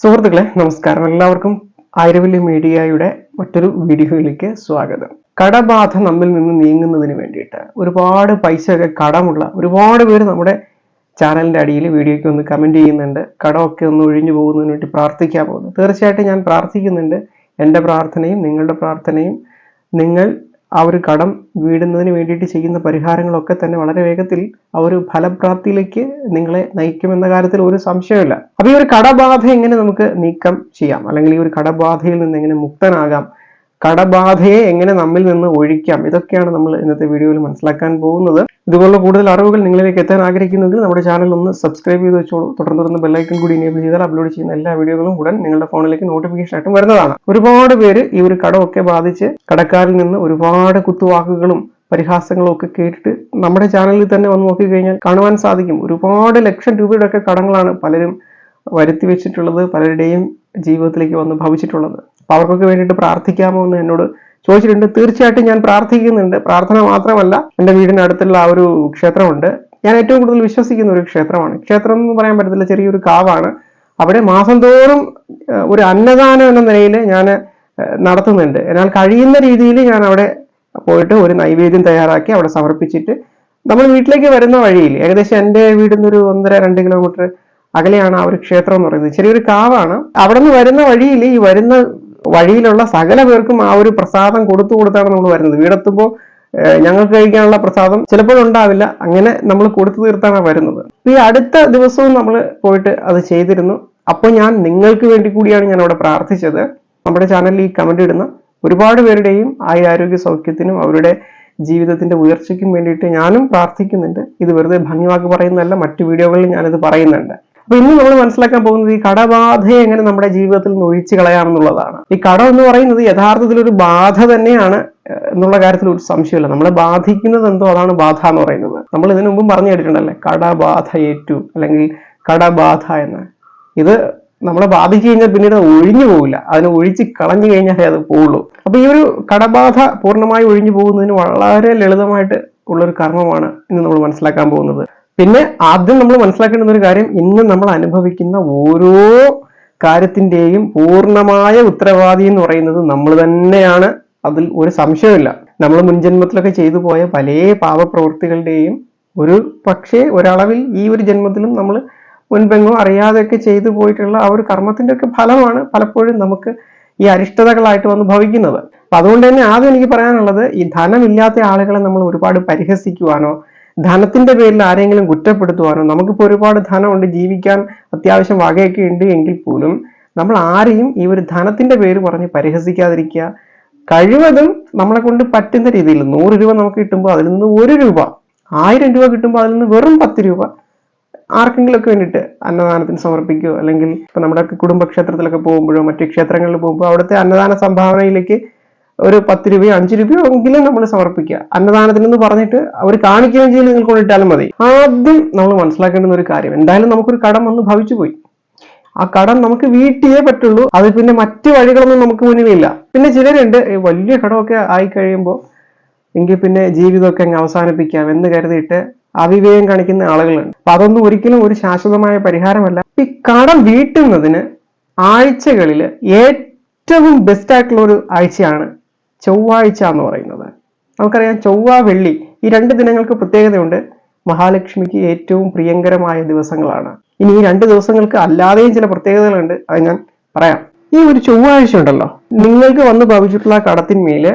സുഹൃത്തുക്കളെ നമസ്കാരം. എല്ലാവർക്കും ആയിരവല്ലി മീഡിയയുടെ മറ്റൊരു വീഡിയോയിലേക്ക് സ്വാഗതം. കടബാധ നമ്മിൽ നിന്ന് നീങ്ങുന്നതിന് വേണ്ടിയിട്ട് ഒരുപാട് പൈസയൊക്കെ കടമുള്ള ഒരുപാട് പേര് നമ്മുടെ ചാനലിന്റെ അടിയിൽ വീഡിയോയ്ക്ക് ഒന്ന് കമന്റ് ചെയ്യുന്നുണ്ട്. കടമൊക്കെ ഒന്ന് ഒഴിഞ്ഞു പോകുന്നതിന് വേണ്ടി പ്രാർത്ഥിക്കാൻ പോകുന്നു. തീർച്ചയായിട്ടും ഞാൻ പ്രാർത്ഥിക്കുന്നുണ്ട്. എന്റെ പ്രാർത്ഥനയും നിങ്ങളുടെ പ്രാർത്ഥനയും നിങ്ങൾ ആ ഒരു കടം വീടുന്നതിന് വേണ്ടിയിട്ട് ചെയ്യുന്ന പരിഹാരങ്ങളൊക്കെ തന്നെ വളരെ വേഗത്തിൽ ആ ഒരു ഫലപ്രാപ്തിയിലേക്ക് നിങ്ങളെ നയിക്കുമെന്ന കാര്യത്തിൽ ഒരു സംശയമില്ല അപ്പൊ ഈ ഒരു കടബാധ എങ്ങനെ നമുക്ക് നീക്കം ചെയ്യാം? അല്ലെങ്കിൽ ഈ ഒരു കടബാധയിൽ നിന്ന് എങ്ങനെ മുക്തനാകാം? കടബാധയെ എങ്ങനെ നമ്മിൽ നിന്ന് ഒഴിക്കാം? ഇതൊക്കെയാണ് നമ്മൾ ഇന്നത്തെ വീഡിയോയിൽ മനസ്സിലാക്കാൻ പോകുന്നത്. ഇതുപോലുള്ള കൂടുതൽ അറിവുകൾ നിങ്ങളിലേക്ക് എത്താൻ ആഗ്രഹിക്കുന്നെങ്കിൽ നമ്മുടെ ചാനൽ ഒന്ന് സബ്സ്ക്രൈബ് ചെയ്ത് വെച്ചോളൂ. തുടർന്ന് തുടർന്ന് ബെല്ലൈക്കൺ കൂടി ഇനേബിൾ ചെയ്താൽ അപ്ലോഡ് ചെയ്യുന്ന എല്ലാ വീഡിയോകളും ഉടൻ നിങ്ങളുടെ ഫോണിലേക്ക് നോട്ടിഫിക്കേഷൻ ആയിട്ടും വരുന്നതാണ്. ഒരുപാട് പേര് ഈ ഒരു കടമൊക്കെ ബാധിച്ച് കടക്കാരിൽ നിന്ന് ഒരുപാട് കുത്തുവാക്കുകളും പരിഹാസങ്ങളും ഒക്കെ കേട്ടിട്ട് നമ്മുടെ ചാനലിൽ തന്നെ വന്ന് നോക്കിക്കഴിഞ്ഞാൽ കാണുവാൻ സാധിക്കും. ഒരുപാട് ലക്ഷം രൂപയുടെ ഒക്കെ കടങ്ങളാണ് പലരും വരുത്തി വെച്ചിട്ടുള്ളത് പലരുടെയും ജീവിതത്തിലേക്ക് വന്ന് ഭവിച്ചിട്ടുള്ളത്. അപ്പൊ അവർക്കൊക്കെ വേണ്ടിയിട്ട് പ്രാർത്ഥിക്കാമോ എന്ന് എന്നോട് ചോദിച്ചിട്ടുണ്ട്. തീർച്ചയായിട്ടും ഞാൻ പ്രാർത്ഥിക്കുന്നുണ്ട്. പ്രാർത്ഥന മാത്രമല്ല എന്റെ വീടിന്റെ അടുത്തുള്ള ആ ഒരു ക്ഷേത്രമുണ്ട്. ഞാൻ ഏറ്റവും കൂടുതൽ വിശ്വസിക്കുന്ന ഒരു ക്ഷേത്രമാണ്. ക്ഷേത്രം എന്ന് പറയാൻ പറ്റത്തില്ല ചെറിയൊരു കാവാണ്. അവിടെ മാസം തോറും ഒരു അന്നദാനം എന്ന നിലയിൽ ഞാൻ നടത്തുന്നുണ്ട്. എന്നാൽ കഴിയുന്ന രീതിയിൽ ഞാൻ അവിടെ പോയിട്ട് ഒരു നൈവേദ്യം തയ്യാറാക്കി അവിടെ സമർപ്പിച്ചിട്ട് നമ്മൾ വീട്ടിലേക്ക് വരുന്ന വഴിയിൽ ഏകദേശം എന്റെ നിന്ന് ഒരു ഒന്നര രണ്ട് കിലോമീറ്റർ അകലെയാണ് ആ ഒരു ക്ഷേത്രം എന്ന് പറയുന്നത്. ചെറിയൊരു കാവാണ്. അവിടെ നിന്ന് വരുന്ന വഴിയിൽ ഈ വരുന്ന വഴിയിലുള്ള സകല പേർക്കും ആ ഒരു പ്രസാദം കൊടുത്തു കൊടുത്താണ് നമ്മൾ വരുന്നത്. വീടെത്തുമ്പോൾ ഞങ്ങൾക്ക് കഴിക്കാനുള്ള പ്രസാദം ചിലപ്പോഴുണ്ടാവില്ല അങ്ങനെ നമ്മൾ കൊടുത്തു തീർത്താണ് വരുന്നത്. ഈ അടുത്ത ദിവസവും നമ്മൾ പോയിട്ട് അത് ചെയ്തിരുന്നു. അപ്പോൾ ഞാൻ നിങ്ങൾക്ക് വേണ്ടി കൂടിയാണ് ഞാൻ അവിടെ പ്രാർത്ഥിച്ചത്. നമ്മുടെ ചാനലിൽ ഈ കമന്റ് ഇടുന്ന ഒരുപാട് പേരുടെയും ആയുരാരോഗ്യ സൗഖ്യത്തിനും അവരുടെ ജീവിതത്തിന്റെ ഉയർച്ചയ്ക്കും വേണ്ടിയിട്ട് ഞാനും പ്രാർത്ഥിക്കുന്നുണ്ട്. ഇത് വെറുതെ ഭംഗിവാക്ക് പറയുന്നതല്ല മറ്റു വീഡിയോകളിൽ ഞാനിത് പറയുന്നുണ്ട്. അപ്പൊ ഇന്ന് നമ്മൾ മനസ്സിലാക്കാൻ പോകുന്നത് ഈ കടബാധയെ എങ്ങനെ നമ്മുടെ ജീവിതത്തിൽ നിന്ന് ഒഴിച്ചു കളയാമെന്നുള്ളതാണ്. ഈ കട എന്ന് പറയുന്നത് യഥാർത്ഥത്തിൽ ഒരു ബാധ തന്നെയാണ് എന്നുള്ള കാര്യത്തിൽ ഒരു സംശയമില്ല. നമ്മളെ ബാധിക്കുന്നത് എന്തോ അതാണ് ബാധ എന്ന് പറയുന്നത്. നമ്മൾ ഇതിനു മുമ്പും പറഞ്ഞു കേട്ടിട്ടുണ്ടല്ലേ കടബാധ ഏറ്റു അല്ലെങ്കിൽ കടബാധ എന്ന്. ഇത് നമ്മളെ ബാധിച്ചു കഴിഞ്ഞാൽ പിന്നീട് ഒഴിഞ്ഞു പോകില്ല അതിനെ ഒഴിച്ച് കളഞ്ഞു കഴിഞ്ഞാലേ അത് പോവുള്ളൂ. അപ്പൊ ഈ ഒരു കടബാധ പൂർണമായി ഒഴിഞ്ഞു പോകുന്നതിന് വളരെ ലളിതമായിട്ട് ഉള്ളൊരു കർമ്മമാണ് ഇന്ന് നമ്മൾ മനസ്സിലാക്കാൻ പോകുന്നത്. പിന്നെ ആദ്യം നമ്മൾ മനസ്സിലാക്കേണ്ടുന്ന ഒരു കാര്യം ഇന്ന് നമ്മൾ അനുഭവിക്കുന്ന ഓരോ കാര്യത്തിന്റെയും പൂർണമായ ഉത്തരവാദി എന്ന് പറയുന്നത് നമ്മൾ തന്നെയാണ്. അതിൽ ഒരു സംശയമില്ല നമ്മൾ മുൻജന്മത്തിലൊക്കെ ചെയ്തു പോയ പല പാപപ്രവൃത്തികളുടെയും ഒരു പക്ഷേ ഒരളവിൽ ഈ ഒരു ജന്മത്തിലും നമ്മൾ മുൻപെങ്ങോ അറിയാതെയൊക്കെ ചെയ്തു പോയിട്ടുള്ള ആ ഒരു കർമ്മത്തിന്റെ ഒക്കെ ഫലമാണ് പലപ്പോഴും നമുക്ക് ഈ അരിഷ്ടതകളായിട്ട് വന്ന് ഭവിക്കുന്നത്. അപ്പൊ അതുകൊണ്ട് തന്നെ ആദ്യം എനിക്ക് പറയാനുള്ളത് ഈ ധനമില്ലാത്ത ആളുകളെ നമ്മൾ ഒരുപാട് പരിഹസിക്കുവാനോ ധനത്തിന്റെ പേരിൽ ആരെങ്കിലും കുറ്റപ്പെടുത്തുവാനോ നമുക്കിപ്പോൾ ഒരുപാട് ധനമുണ്ട് ജീവിക്കാൻ അത്യാവശ്യം വകയൊക്കെ ഉണ്ട് എങ്കിൽ പോലും നമ്മൾ ആരെയും ഈ ഒരു ധനത്തിന്റെ പേര് പറഞ്ഞ് പരിഹസിക്കാതിരിക്കുക. കഴിവതും നമ്മളെ കൊണ്ട് പറ്റുന്ന രീതിയിൽ നൂറ് രൂപ നമുക്ക് കിട്ടുമ്പോൾ അതിൽ നിന്ന് ഒരു രൂപ ആയിരം രൂപ കിട്ടുമ്പോൾ അതിൽ നിന്ന് വെറും പത്ത് രൂപ ആർക്കെങ്കിലുമൊക്കെ വേണ്ടിയിട്ട് അന്നദാനത്തിന് സമർപ്പിക്കുകയോ അല്ലെങ്കിൽ ഇപ്പൊ നമ്മുടെ കുടുംബക്ഷേത്രത്തിലൊക്കെ പോകുമ്പോഴോ മറ്റു ക്ഷേത്രങ്ങളിൽ പോകുമ്പോൾ അവിടുത്തെ അന്നദാന സംഭാവനയിലേക്ക് ഒരു പത്ത് രൂപയോ അഞ്ച് രൂപയോ എങ്കിലും നമ്മൾ സമർപ്പിക്കുക. അന്നദാനത്തിൽ എന്ന് പറഞ്ഞിട്ട് അവർ കാണിക്കുകയും ചെയ്ത് നിങ്ങൾ കൊണ്ടിട്ടാലും മതി. ആദ്യം നമ്മൾ മനസ്സിലാക്കേണ്ടുന്ന ഒരു കാര്യം എന്തായാലും നമുക്കൊരു കടം വന്ന് ഭവിച്ചു പോയി. ആ കടം നമുക്ക് വീട്ടിയേ പറ്റുള്ളൂ. അത് പിന്നെ മറ്റു വഴികളൊന്നും നമുക്ക് മുന്നിലില്ല. പിന്നെ ചിലരുണ്ട് വലിയ കടമൊക്കെ ആയി കഴിയുമ്പോൾ എങ്കിൽ പിന്നെ ജീവിതമൊക്കെ അങ്ങ് അവസാനിപ്പിക്കാം എന്ന് കരുതിയിട്ട് അവിവേകം കാണിക്കുന്ന ആളുകളുണ്ട്. അപ്പൊ അതൊന്നും ഒരിക്കലും ഒരു ശാശ്വതമായ പരിഹാരമല്ല. ഈ കടം വീട്ടുന്നതിന് ആഴ്ചകളിൽ ഏറ്റവും ബെസ്റ്റ് ആയിട്ടുള്ള ഒരു ആഴ്ചയാണ് ചൊവ്വാഴ്ച എന്ന് പറയുന്നത്. നമുക്കറിയാം ചൊവ്വ വെള്ളി ഈ രണ്ട് ദിനങ്ങൾക്ക് പ്രത്യേകതയുണ്ട്. മഹാലക്ഷ്മിക്ക് ഏറ്റവും പ്രിയങ്കരമായ ദിവസങ്ങളാണ്. ഇനി ഈ രണ്ട് ദിവസങ്ങൾക്ക് അല്ലാതെയും ചില പ്രത്യേകതകളുണ്ട്. അത് ഞാൻ പറയാം. ഈ ഒരു ചൊവ്വാഴ്ച ഉണ്ടല്ലോ. നിങ്ങൾക്ക് വന്ന് ഭവിച്ചിട്ടുള്ള കടത്തിന്മേൽ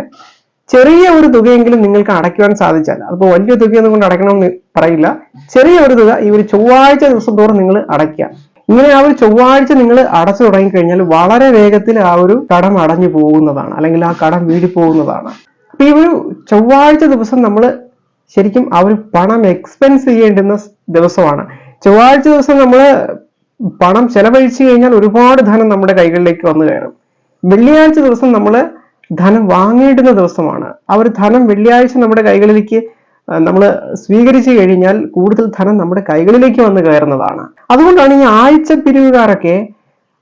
ചെറിയ ഒരു തുകയെങ്കിലും നിങ്ങൾക്ക് അടയ്ക്കുവാൻ സാധിച്ചാൽ അപ്പോൾ വലിയ തുകയൊന്നും കൊണ്ട് അടയ്ക്കണമെന്ന് പറയില്ല. ചെറിയ ഒരു തുക ഈ ഒരു ചൊവ്വാഴ്ച ദിവസം തോറും നിങ്ങൾ അടയ്ക്കുക. ഇങ്ങനെ ആ ഒരു ചൊവ്വാഴ്ച നിങ്ങൾ അടച്ചു തുടങ്ങിക്കഴിഞ്ഞാൽ വളരെ വേഗത്തിൽ ആ ഒരു കടം അടഞ്ഞു പോകുന്നതാണ്. അല്ലെങ്കിൽ ആ കടം വീടി പോകുന്നതാണ്. അപ്പൊ ഈ ഒരു ചൊവ്വാഴ്ച ദിവസം നമ്മൾ ശരിക്കും ആ ഒരു പണം എക്സ്പെൻസ് ചെയ്യേണ്ടുന്ന ദിവസമാണ്. ചൊവ്വാഴ്ച ദിവസം നമ്മൾ പണം ചെലവഴിച്ചു കഴിഞ്ഞാൽ ഒരുപാട് ധനം നമ്മുടെ കൈകളിലേക്ക് വന്നു കയറും. വെള്ളിയാഴ്ച ദിവസം നമ്മൾ ധനം വാങ്ങേണ്ടുന്ന ദിവസമാണ്. ആ ഒരു ധനം വെള്ളിയാഴ്ച നമ്മുടെ കൈകളിലേക്ക് നമ്മൾ സ്വീകരിച്ചു കഴിഞ്ഞാൽ കൂടുതൽ ധനം നമ്മുടെ കൈകളിലേക്ക് വന്ന് കയറുന്നതാണ്. അതുകൊണ്ടാണ് ഈ ആഴ്ച പിരിവുകാരൊക്കെ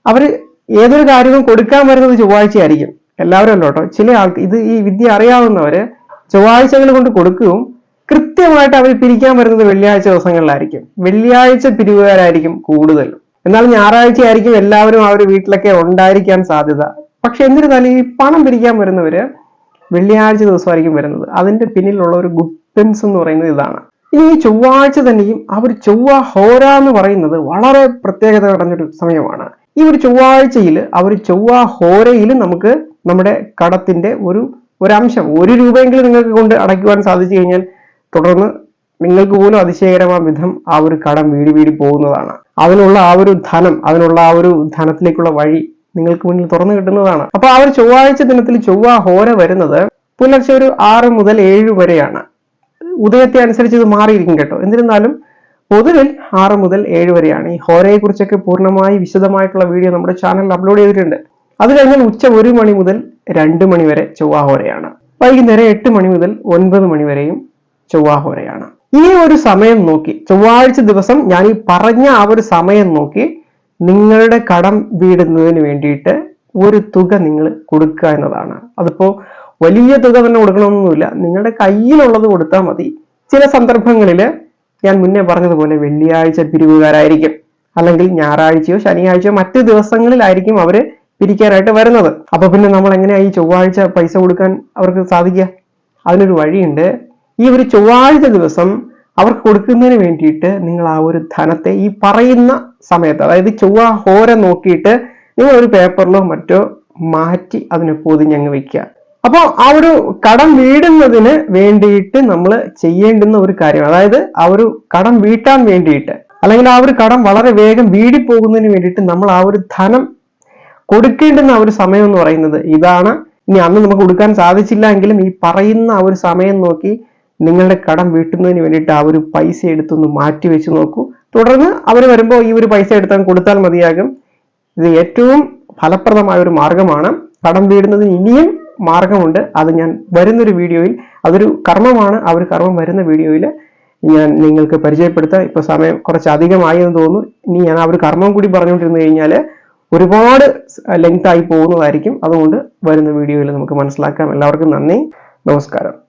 അവർ ഏതൊരു കാര്യവും കൊടുക്കാൻ വരുന്നത് ചൊവ്വാഴ്ചയായിരിക്കും. എല്ലാവരും അല്ല കേട്ടോ? ചില ആൾക്ക് ഇത് ഈ വിദ്യ അറിയാവുന്നവര് ചൊവ്വാഴ്ചകൾ കൊണ്ട് കൊടുക്കുകയും കൃത്യമായിട്ട് അവർ പിരിക്കാൻ വരുന്നത് വെള്ളിയാഴ്ച ദിവസങ്ങളിലായിരിക്കും. വെള്ളിയാഴ്ച പിരിവുകാരായിരിക്കും കൂടുതൽ. എന്നാൽ ഞായറാഴ്ച ആയിരിക്കും എല്ലാവരും അവർ വീട്ടിലൊക്കെ ഉണ്ടായിരിക്കാൻ സാധ്യത. പക്ഷെ എന്നിരുന്നാലും ഈ പണം പിരിക്കാൻ വരുന്നവര് വെള്ളിയാഴ്ച ദിവസമായിരിക്കും വരുന്നത്. അതിന്റെ പിന്നിലുള്ള ഒരു ഗുഡൻസ് എന്ന് പറയുന്നത് ഇതാണ്. ഇനി ഈ ചൊവ്വാഴ്ച തന്നെയും ആ ഒരു ചൊവ്വ ഹോര എന്ന് പറയുന്നത് വളരെ പ്രത്യേകത നിറഞ്ഞൊരു സമയമാണ്. ഈ ഒരു ചൊവ്വാഴ്ചയിൽ ആ ഒരു ചൊവ്വ ഹോരയിൽ നമുക്ക് നമ്മുടെ കടത്തിന്റെ ഒരു ഒരംശം ഒരു രൂപയെങ്കിലും നിങ്ങൾക്ക് കൊണ്ട് അടയ്ക്കുവാൻ സാധിച്ചു കഴിഞ്ഞാൽ തുടർന്ന് നിങ്ങൾക്ക് പോലും അതിശയകരമായ വിധം ആ ഒരു കടം വീടി വീടി പോകുന്നതാണ്. അതിനുള്ള ആ ഒരു ധനം അതിനുള്ള ആ ഒരു ധനത്തിലേക്കുള്ള വഴി നിങ്ങൾക്ക് മുന്നിൽ തുറന്നു കിട്ടുന്നതാണ്. അപ്പൊ ആ ഒരു ചൊവ്വാഴ്ച ദിനത്തിൽ ചൊവ്വ ഹോര വരുന്നത് പുലർച്ചെ ഒരു ആറ് മുതൽ ഏഴ് വരെയാണ്. ഉദയത്തെ അനുസരിച്ച് ഇത് മാറിയിരിക്കും കേട്ടോ. എന്നിരുന്നാലും പൊതുവിൽ ആറ് മുതൽ ഏഴ് വരെയാണ്. ഈ ഹോരയെ കുറിച്ചൊക്കെ പൂർണമായി വിശദമായിട്ടുള്ള വീഡിയോ നമ്മുടെ ചാനലിൽ അപ്ലോഡ് ചെയ്തിട്ടുണ്ട്. അത് കഴിഞ്ഞാൽ ഉച്ച ഒരു മണി മുതൽ രണ്ട് മണി വരെ ചൊവ്വാഹോരയാണ് വൈകുന്നേരം എട്ട് മണി മുതൽ ഒൻപത് മണി വരെയും ചൊവ്വാഹോരയാണ് ഈ ഒരു സമയം നോക്കി ചൊവ്വാഴ്ച ദിവസം ഞാൻ ഈ പറഞ്ഞ ആ ഒരു സമയം നോക്കി നിങ്ങളുടെ കടം വീടുന്നതിന് വേണ്ടിയിട്ട് ഒരു തുക നിങ്ങൾ കൊടുക്കുക എന്നതാണ്. അതിപ്പോ വലിയ തുക തന്നെ കൊടുക്കണമെന്നൊന്നുമില്ല. നിങ്ങളുടെ കയ്യിലുള്ളത് കൊടുത്താൽ മതി. ചില സന്ദർഭങ്ങളിൽ ഞാൻ മുന്നേ പറഞ്ഞതുപോലെ വെള്ളിയാഴ്ച പിരിവുകാരായിരിക്കും. അല്ലെങ്കിൽ ഞായറാഴ്ചയോ ശനിയാഴ്ചയോ മറ്റ് ദിവസങ്ങളിലായിരിക്കും അവർ പിരിക്കാനായിട്ട് വരുന്നത്. അപ്പൊ പിന്നെ നമ്മൾ എങ്ങനെയാ ഈ ചൊവ്വാഴ്ച പൈസ കൊടുക്കാൻ അവർക്ക് സാധിക്കുക? അതിനൊരു വഴിയുണ്ട്. ഈ ഒരു ചൊവ്വാഴ്ച ദിവസം അവർക്ക് കൊടുക്കുന്നതിന് വേണ്ടിയിട്ട് നിങ്ങൾ ആ ഒരു ധനത്തെ ഈ പറയുന്ന സമയത്ത് അതായത് ചൊവ്വ ഹോര നോക്കിയിട്ട് നിങ്ങൾ ഒരു പേപ്പറിലോ മറ്റോ മാറ്റി അതിനെ പൊതിഞ്ഞങ്ങ് വെക്കുക. അപ്പോൾ ആ ഒരു കടം വീടുന്നതിന് വേണ്ടിയിട്ട് നമ്മൾ ചെയ്യേണ്ടുന്ന ഒരു കാര്യം അതായത് ആ ഒരു കടം വീട്ടാൻ വേണ്ടിയിട്ട് അല്ലെങ്കിൽ ആ ഒരു കടം വളരെ വേഗം വീടിപ്പോകുന്നതിന് വേണ്ടിയിട്ട് നമ്മൾ ആ ഒരു ധനം കൊടുക്കേണ്ടുന്ന ഒരു സമയം എന്ന് പറയുന്നത് ഇതാണ്. ഇനി അന്ന് നമുക്ക് കൊടുക്കാൻ സാധിച്ചില്ല എങ്കിലും ഈ പറയുന്ന ആ ഒരു സമയം നോക്കി നിങ്ങളുടെ കടം വീട്ടുന്നതിന് വേണ്ടിയിട്ട് ആ ഒരു പൈസ എടുത്തൊന്ന് മാറ്റി വെച്ച് നോക്കൂ. തുടർന്ന് അവർ വരുമ്പോൾ ഈ ഒരു പൈസ എടുത്താൽ കൊടുത്താൽ മതിയാകും. ഇത് ഏറ്റവും ഫലപ്രദമായ ഒരു മാർഗമാണ്. കടം വീടുന്നതിന് ഇനിയും മാർഗമുണ്ട്. അത് ഞാൻ വരുന്നൊരു വീഡിയോയിൽ അതൊരു കർമ്മമാണ്. ആ ഒരു കർമ്മം വരുന്ന വീഡിയോയിൽ ഞാൻ നിങ്ങൾക്ക് പരിചയപ്പെടുത്താം. ഇപ്പോൾ സമയം കുറച്ച് അധികമായി എന്ന് തോന്നുന്നു. ഇനി ഞാൻ ആ ഒരു കർമ്മം കൂടി പറഞ്ഞുകൊണ്ടിരുന്നു കഴിഞ്ഞാൽ ഒരുപാട് ലെങ്ത് ആയി പോകുന്നതായിരിക്കും. അതുകൊണ്ട് വരുന്ന വീഡിയോയിൽ നമുക്ക് മനസ്സിലാക്കാം. എല്ലാവർക്കും നന്ദി. നമസ്കാരം.